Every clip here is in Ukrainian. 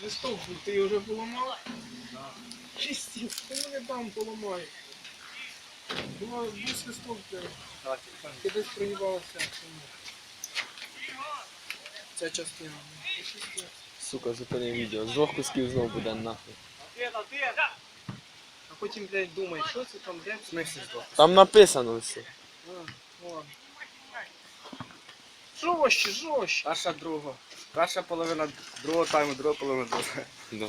Свисток був, ти його вже поламав? Чистів, ти мене там поламай. Була був свисток, де ти десь проїбався. Ця частина. Сука, зупини відео. З двох кусків знов буде нахуй. А потім, блядь, думай, що це там, де? В смысле здох? Там написано все. А, ладно. Жорстче, жорстче. Перша друга. Перша половина другого тайму, друга половина. Да.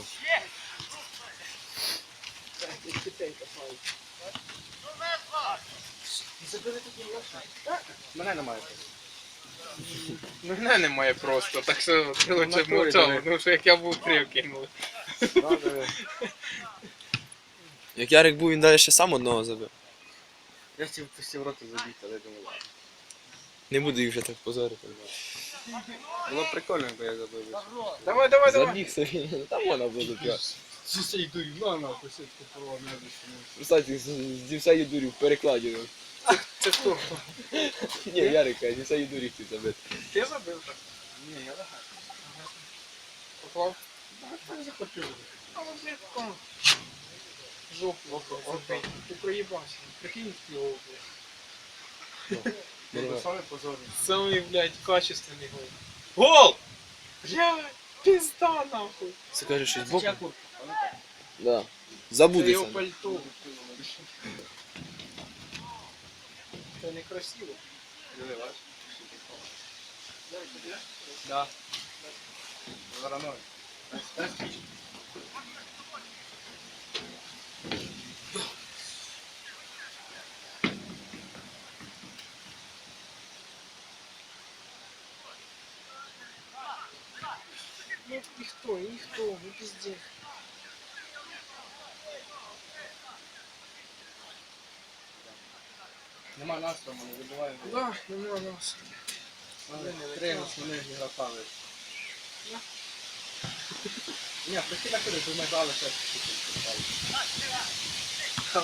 Копають. Мене немає. Мене немає просто, так що натурі, мовчав, тому що як я був три кинули. Як Ярик був, він далі ще сам одного забив. Я хотів пустив роти забити, але думаю, ладно. Не буду їх вже так позорити. Було прикольно, якби я забив. Давай, давай, давай. Забіг собі, ну, там вона буде п'яти. Сусей дурів, на нахуй, сітку порвав Кстати, з Дівса Єдурів в перекладі. Це хто? Ні, Ярика, Дівса Єдурів хотів забити. Ти забив так? Ні, я лягаю. Поклав? Так захотів. А блядь, там. Жопу. Ти проїбався. Прикинь, його, Самий, блядь, качественний гол. Гол! Блядь, пизда нахуй. Це каже, що збоку? Да. Це Забудеться. його пальто. Це некрасиво. Диви, бачиш? Да. Вороной. Дай спичку. Ну, ну пиздец. Нема настрою, не забуваємо. Да, нема нас. Три основних ігрока. Ні, прикинь, як ти ми грали ще.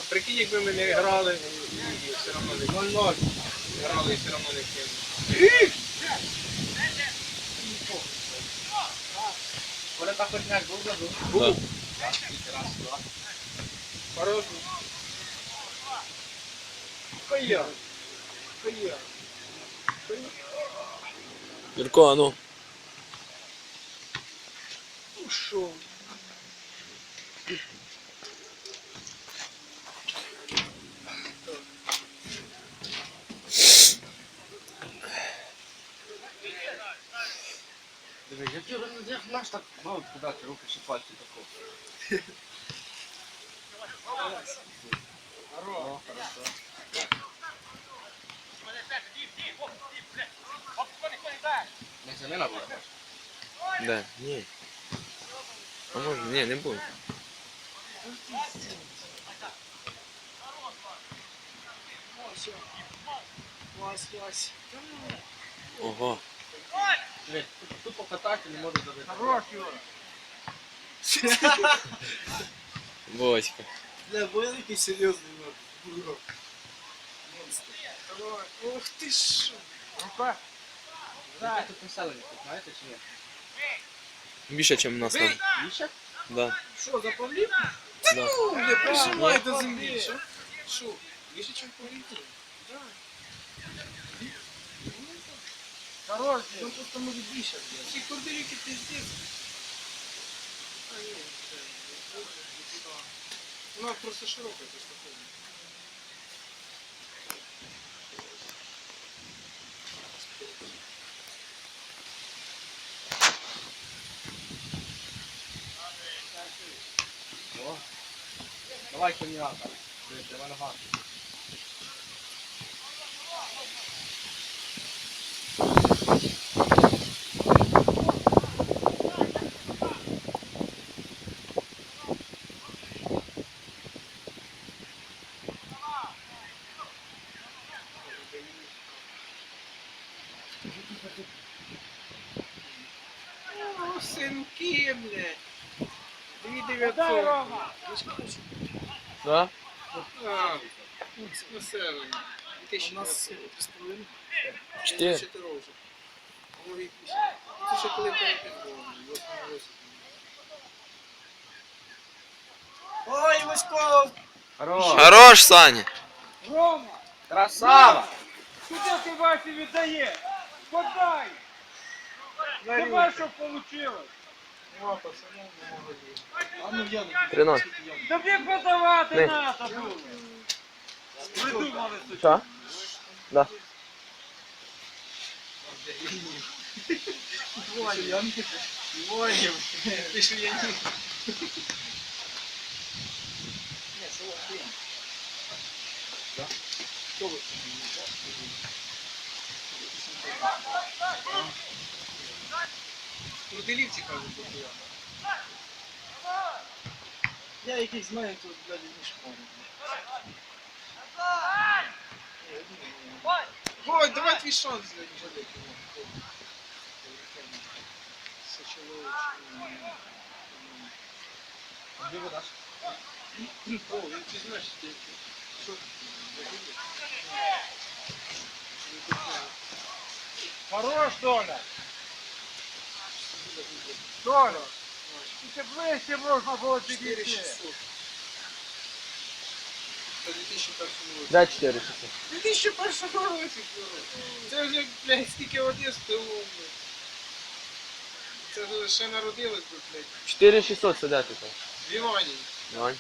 Прикинь, якби ми не грали, і все одно не 0-0. грали, і все одно не кинули. Коли так хоч м'яч був забув. Да. Раз, два. Хорош. Кая. Кая. Кая. Юрко, а ну. Ушел. Диви, які вони як наш так мав кидати руки чи пальці тако. О, хорошо. Не заміна була? Да. Ні. А може, ні, не буде. Вась, Вась. Ого. Тут покатати не можу забити. Хорош, Юра. Вовочка. Не, бо я такий серйозний. Давай. Ух ты ж. Тут населення, тут знаєте чи ні? Більше, ніж у нас там. Більше? Да. Що, запалив? да. Ну, бля, прижимай до землі. Що? Більше, ніж полетів. Хорош, ну просто може більше. Ці дуже, не туди. Вона просто широка, просто ходить. Давай коняка. Давай нога. О, синки, блядь. Дві дев'ятсот. Да? А, населення. Тисячі нас Чотири. Чотири вже. Це ще коли перепідбований. Ой, Васьков! Хорош! Хорош, Саня! Рома! Красава! Куди ти Васі віддає! Подай! Давай, щоб вийшло! Нема пацанів, не можу А ну я не Тобі подавати треба було! Видумали сучасні. Да. Двоє. Двоє. Ти що я не... Крутилівці кажуть, що я. Якийсь знаю, тут, блядь, не шпорю. Ой, давай твій шанс, блядь, вже Де вода? О, він ти знаєш, ти- що? Хорош, Толя! Толя! Тільки ближче можна було підійти. Це 2001 році. Дай 4 часа. 2001 році. Це вже, блядь, стільки води спило, блядь. Це вже ще народилось, блядь, 4600 сюди тут. в Івані. Давай.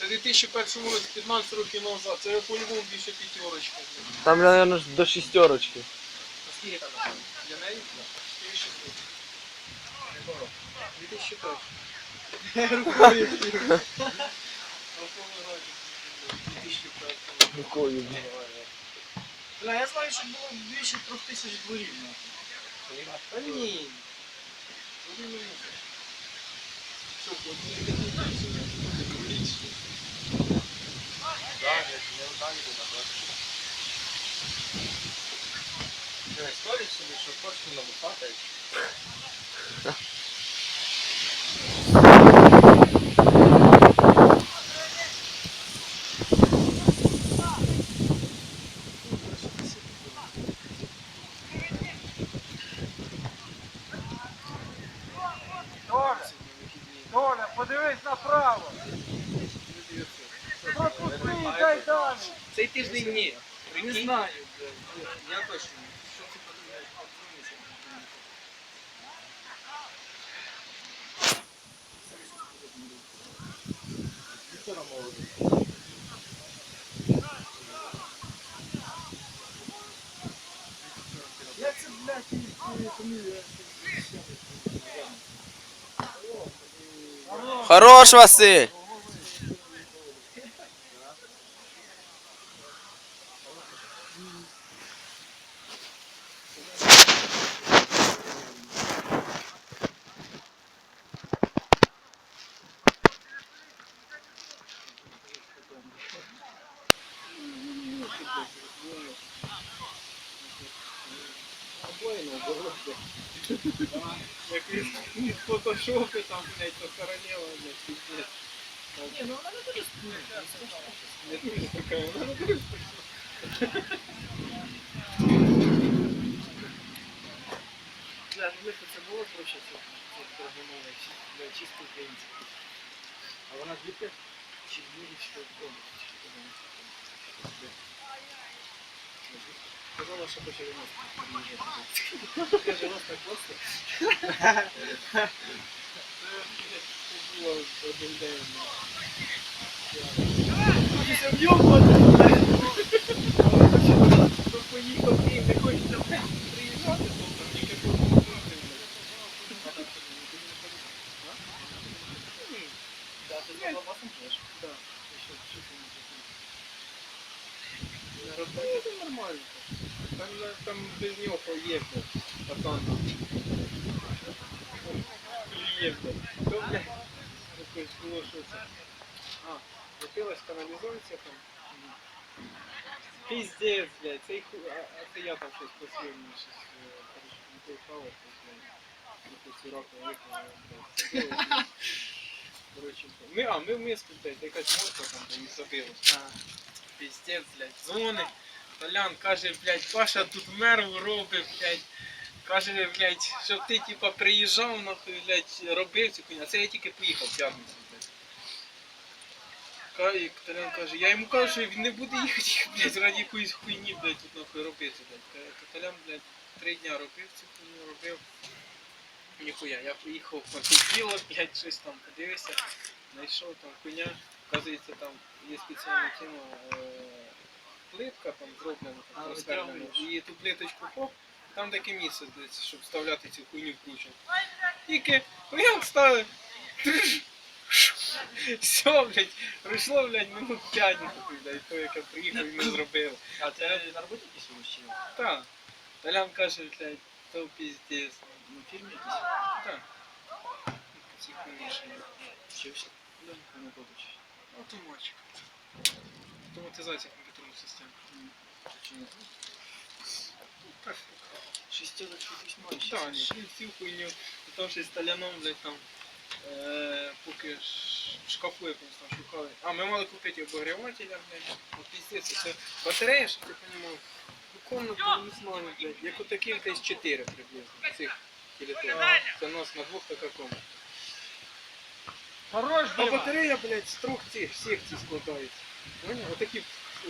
Це 2001 році, 15 років назад. Це я по-любому більше п'ятерочка. блядь. Там, мабуть, до шістерочки. А скільки там? Для неї? 4600. Недорого. 2001. Рукою кину. А в тому році, 2001. Рукою. Бля, я знаю, що було більше трьох тисяч дворів. Та ні. Один минут. Що, одні такі більше. Історія собі, що точно набухати. Толя, Толя, подивись направо. Пропусти, дай далі. Цей тиждень ні. Не знаю. Я точно. Що ти подумаєш? Як це, блядь, і фамілія? Хорош, Василь. Як від, від фотошопи там, блядь, то королева, блядь, пиздец. Ні, ну вона не дуже Не дуже така, вона не дуже Бля, ну лихо це було, це торгомова, бля, чисто українська. А вона звідки? Чи дві, чи вдома, чи вдома. Казала, що хоче нас приїжджати. Каже, у вас так просто. Це було один день. Після в'єбувати. Хто поїхав і не хочеться приїжджати, то там тільки побути. Да, ти з бабасом теж. Так, що, що ти не зробив? На роботі це нормально. Там, без нього є, а там То, блядь, якось було, це. А, закрилась каналізація там. Пиздец, блядь, а це я там щось посильно, щось, е, не той. Якусь уроку виконав, блядь. Коротше, ми, а, ми в миску, блядь, якась морква там та і забилась. Пиздец, блядь, дзвонить. Толян каже, блядь, Паша тут меру робить, блядь. Каже, блядь, щоб ти типа приїжджав, нахуй, блядь, робив цю хуйню. А це я тільки поїхав п'ятницю, блядь. Толян каже, я йому кажу, що він не буде їхати, блядь, раді якоїсь хуйні, блядь, тут нахуй робити, блядь. Толян, блядь, три дня робив цю хуйню, робив. Ніхуя, я на діло, блядь, щось там подивився, знайшов там хуйня, оказується там є спеціальна тема, е, плитка там зроблена, там витягуєш. і ту плиточку хоп, там таке місце, десь, щоб вставляти цю хуйню вкручену. Тільки хуяк ставив. Все, блядь, пройшло, блядь, минут 5, блядь, то, як я приїхав і ми зробили. А це на роботі якісь мужчини? Так. Толян каже, блядь, то піздець. Ну, фільм якийсь? Так. Ці хуйні, що Вчився? Да. А не побачиш. Автоматчик. Автоматизація комп'ютерних систем. Так, Шістьорок якийсь так, всю хуйню. Потім ще з Толяном, блядь, там, е, поки шкафу якось там шукали. А, ми мали купити обогрівателя, блядь. От піздець, це батарея, щоб ти понімав. Ну, комната, не знаю, блядь, як у таких десь 4 приблизно, цих телефонів. Це у нас на двох така комната. Хорош, А батарея, блядь, з трьох цих секцій складається. Поняв? Отакі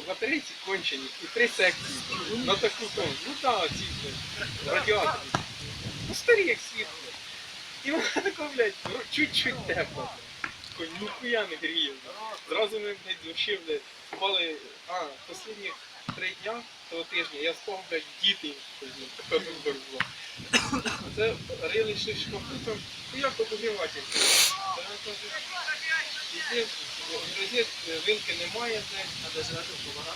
батарейці кончені і три секції. На таку тон. Ну так, ці, радіатори. Ну старі як світ. І вона така, блядь, ну, чуть-чуть тепла. Такой, ніхуя не гріє. Зразу ми, блядь, вообще, блядь, спали, а, останніх три дня того тижня я спав, блядь, діти. блядь, Така вибор була. Це рили шкафу там, ну як обогріватель. Каже, Піздець, вилки немає, блядь. А де живете в Повара?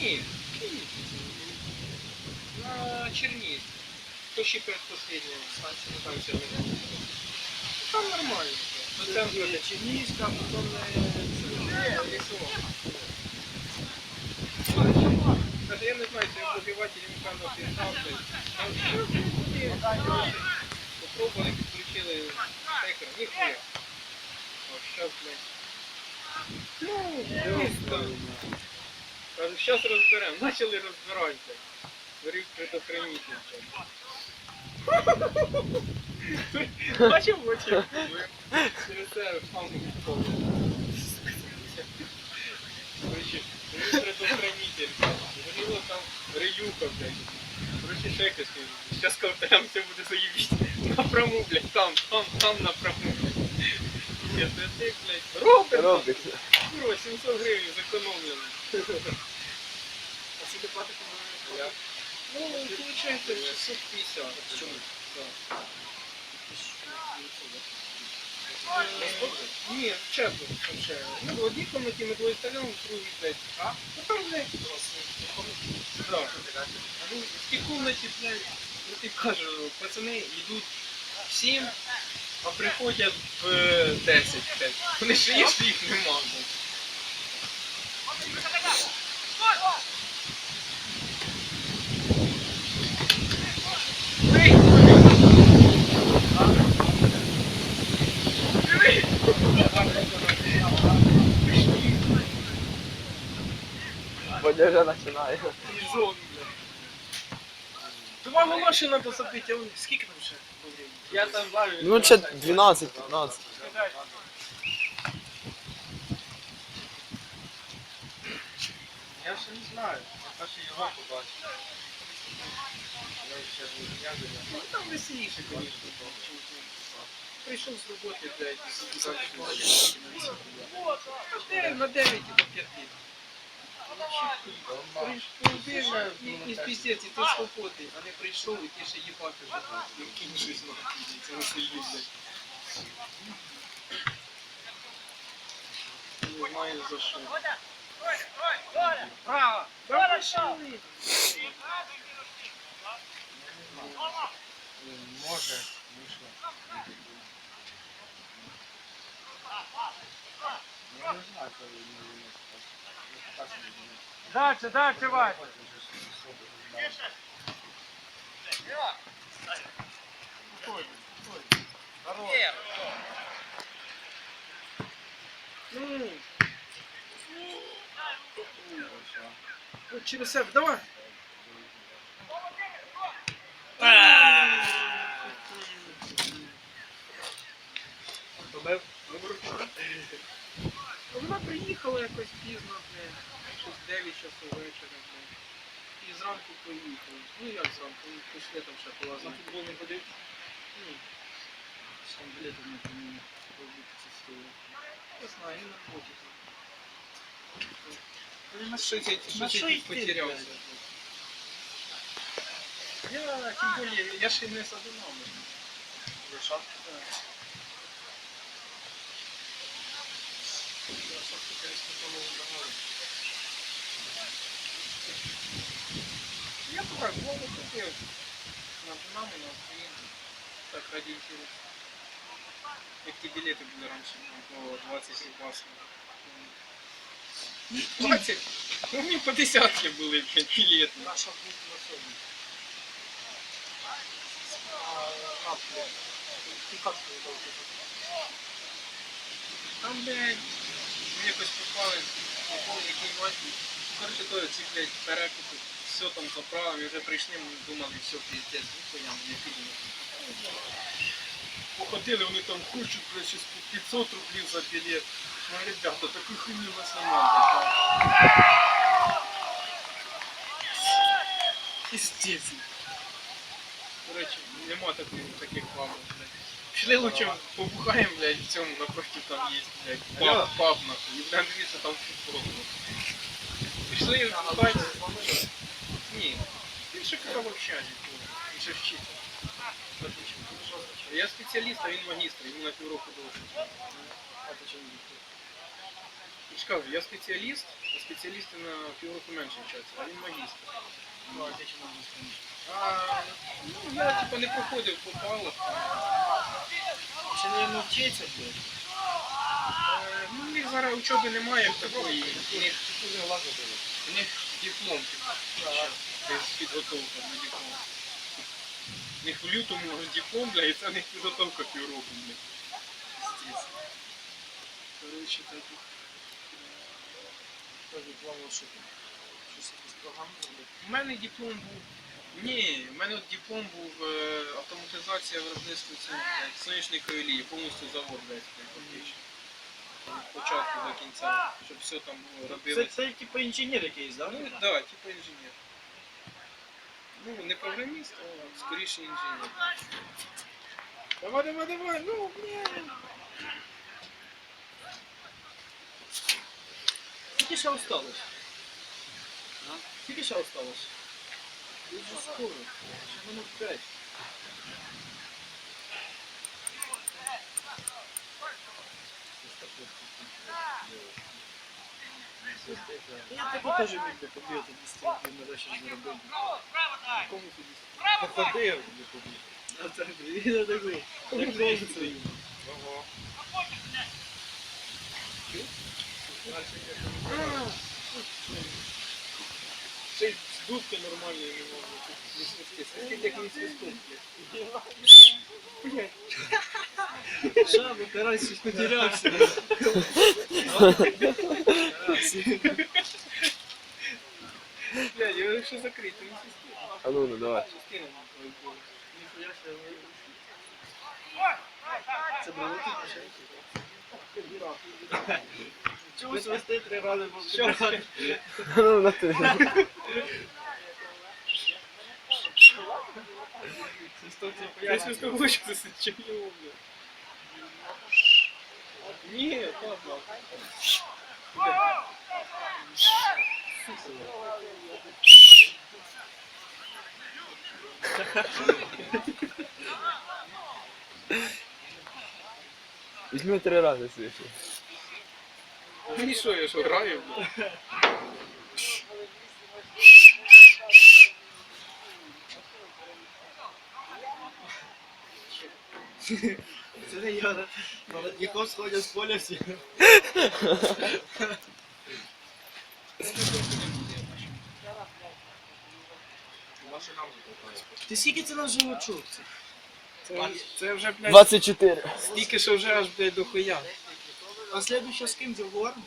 Ні. На Чернігів. То ще передпоследня станція, станція. Там нормально. Ну, там Це Чернігівська, а потім не. Каже, я не знаю, це обогріватель, він певно пізнав. Попробували, підключили стекер, ніхуя. Щас, блядь. Ну, Кажу, зараз розберемо. Почали розбирати. блядь. Предохранитель. блядь. Бачив очі? Через це фан впав. Короче, горів предохранитель. Горіло там реюха, блядь. Короче, ще якось. Зараз там все буде заїбіть. Блядь, там, там, там напряму, блядь. Це блядь. Робить. Робить. Курва, 700 гривень зекономлено. А скільки платите Я. Ну, получается 650. Чому? Е, Ні, ще. Ну, в одній кімнаті ми двоє столом, в другій блядь. А? Ну там, блядь, да. Ну, в тій кімнаті, блядь, я тобі кажу, пацани йдуть в 7, а приходять в е, 10, блядь. Вони ще є, що їх нема, вже починає. Волоші треба забити, а скільки там ще? Я там бачу. Ну, ще 12-15. Я ще не знаю. Я ще його побачив. Ну там веселіше, звісно. Прийшов з роботи, блядь, з на 9 до 5. Прийшов і, спіздець, і ти свободний, а не знаю за що. Не не Дальше, дальше, Вань! Ну. Ну, Через себе, давай. Вона приїхала якось пізно, блядь, щось 9 часов вечора. І зранку поїхали. Ну як зранку, ну, пішли там ще На полазити. футбол не ходив? Ні, Там білети не поміняв. Робити стоїть. не знаю, на роботі там. На на що я йти, потерявся. Я, тим більше, я ще не задумав. Лошадки? Я бы так голову купил. На Динамо, на Украину. Так, ради интереса. Як ті білети були раніше, там, по 20 рубасів. 20? Ну, мені по десятки були блядь, білети. Наша бути на собі. Ти як ти довго? Там, блядь, мені якось попали, не помню, який матч. був. Короче, то ці, блядь, перекупи, все там заправили, і вже прийшли, ми думали, все, піздець, ну, хуям, не підемо. Походили, вони там хочуть, блядь, щось 500 рублів за білет. Ну, ребята, такої хуйні у нас нема, блядь. Піздець. Короче, нема таких, таких планів, блядь. Пішли лучше побухаємо, блядь, в цьому напротив там є, блядь, паб, паб нахуй. І блядь, дивіться, там футбол. Пішли бухати. Ні. Він ще в він ще вчиться. Я спеціаліст, а він магістр, йому на півроку довше. Я ж кажу, я спеціаліст, а спеціалісти на півроку менше вчаться, а він магістр. Ну, а ну, я типа не проходив по балах. Ще не вчиться, блядь. Е, Ну, у них зараз учоби немає такої. У них, у них диплом, підготовка на диплом. У них в лютому диплом, бля, і це у них підготовка півроку, бля. Коротше, так. Зробити. У мене диплом був. Ні, у мене от диплом був е, автоматизація виробництва блядь, сонячної олії, повністю завод блядь, фактично. Початку до кінця, щоб все там було Це, робилося. це типу інженер якийсь, да? Ну так, да, типу інженер. Ну, не програміст, а скоріше інженер. Давай, давай, давай, ну, блін. Скільки ще осталось? А? Скільки ще осталось? Дуже скоро. Минут п'ять. Я таку теж міг би побігати 10 років, мене ще заробив. Кому тобі? Походив би побіг. А так, я такий, як довго їм. Ого. Ще й здутки нормальної не можна. тут не. Свистить як не свисток, блядь. Карась, щось потерявся. Блядь, я якщо закрити, не свисти. А ну, ну давай. Твою голову. Ніхуя себе не Це Чому свисти три рази був? Що? Ну, на ти. Я свисток лучше засить, чем его, блядь. Нет, ладно. Візьми три рази свіше. Ну що, я що, граю? Це не я. Молодняков сходять з поля всі. Ти скільки це на живочок? Це, це вже, блядь, 24. стільки, що вже аж, блядь, до хуя. А следующий з ким договоримо?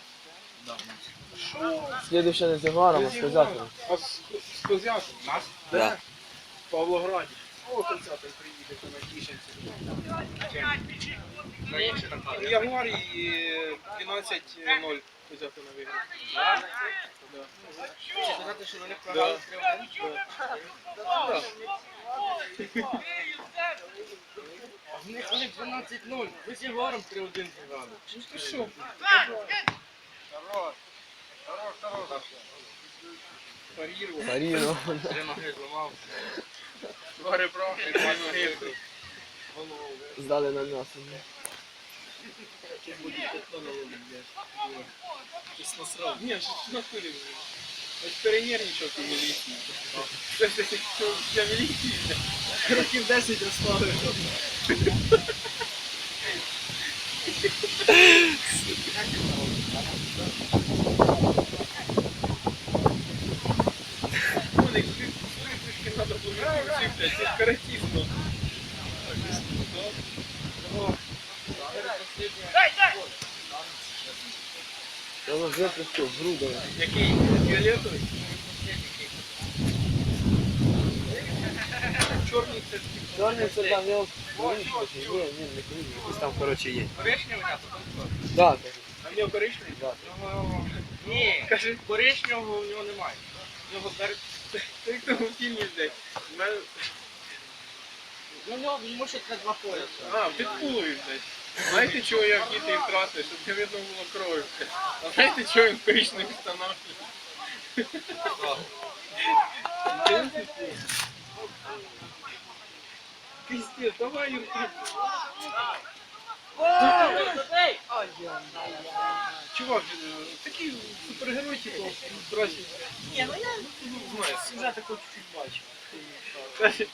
Слідуще не загаром, а сказати. А з, з Козяком? Нас? Да. В Павлограді. О, 30 приїде, на Тішинці. Ягуар і 12-0 взяти на виграв. Да? Да. Чи сказати, що вони Да. програли 3-1? Да. А в них вони 12-0. Ви з Єгором 3-1 зіграли. Ну ти що? Хорош. Хорош, хорош. Парірував. Маріно. Три ноги зламав. Два ребра, два ноги. Здали на на. Ти насрав. Ні, що натурі, блядь. Ось перенервничав ти міліції. Це ж для міліції. Років 10 оставив. Вони випуск треба було вчити, блядь, це каратізм. Я вже прийшов, грудо. Який? Фіолетовий? Чорний це. Чорний це там я... Ні, ні, не курю, якийсь там, коротше, є. Коричневий, що? Да, кажу. А в нього коричневий? Да. Ні, Кажи, коричневого в нього немає. В нього ти в фільмі, в Ну, в нього ще треба два пояса. А, під пулою, блядь. Знаєте, чого я в діти втратив? Щоб не видно було крові. А знаєте, чого він в коричневих штанах? Пиздец, давай, Юрка. Чувак, такий супергерой, типу, здрасте. Ні, ну я ну, знаю, сюжет такой чуть-чуть бачив. Каже,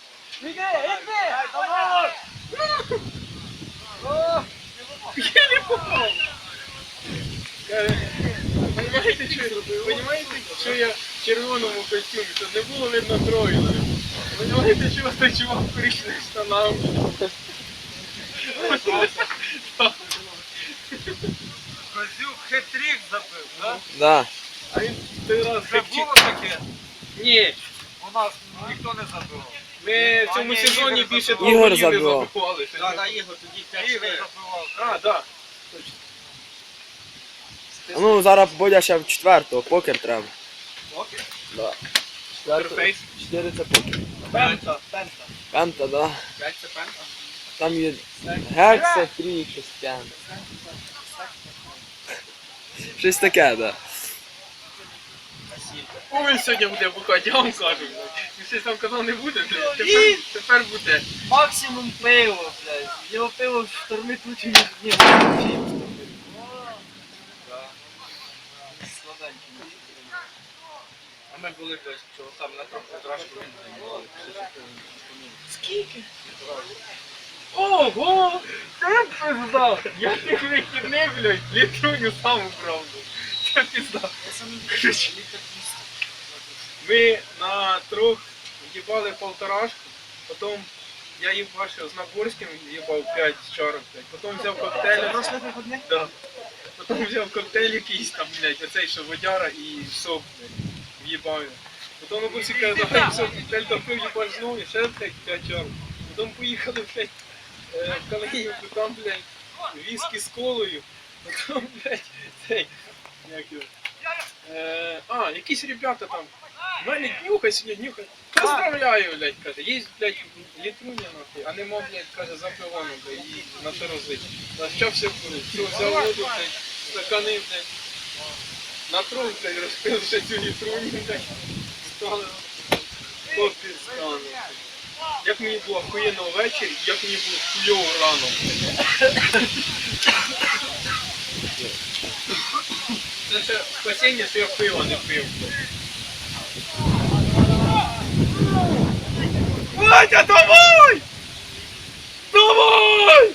Я не попав. Каже, Понимаєте, що, я в червоному костюмі, щоб не було видно крові. Понимаєте, чого той чувак в коричневих? Козюк хитрик забив, так? Да. А він той раз Це було таке? Ні, У нас ніхто не забив. ми в цьому сезоні більше двох голів не забивали. Так, так, Ігор, тоді 5 Ігор. забивав. А, так. Ну зараз Бодя ще в четвертого, покер треба. Окей. Да. Інтерфейс. Чотири це покер. Пента, пента. Пента, да. 5 пента. Там є гекса, трі, щось п'янте. Щось таке, да. О, він сьогодні буде бухати, я вам кажу. Він щось там казав не буде, блядь. тепер, тепер буде. Максимум пиво, блядь. Його пиво штормить лучше, ніж ні. А ми були блядь, чого там на займали. Скільки? Ого! Це пизда! Я тих вихідних, блядь, літруню сам блядь. Це пизда. Ми на трьох їбали полторашку, потім я їбашив з Нагорським, їбав 5 чарок, блядь. Потім взяв коктейль. Да. Потім взяв коктейль якийсь там, блядь, оцей, що водяра і сок, блядь, його. Потім на бусі каже, давай все, коктейль допив, їбаш знову, і ще, блядь, 5 чарок. Потім поїхали, блядь, е, в Калиївку, там, блядь, віскі з колою. Потім, блядь, цей, як його. Е, а, якісь ребята там. Валік, нюхай сьогодні, нюхай. Поздравляю, блядь, каже. Є, блядь, літруня нахуй, а нема, блядь, каже, запивано, блядь, і на що розлить. На що все курить? Все, взяв воду, блядь, стакани, блядь. На трон цей розпивши цю літруні, стали. Як мені було охуєнно ввечері, як мені було хуйово рано. Це ще спасіння, що я пиво не пив. Батя давай! Давай!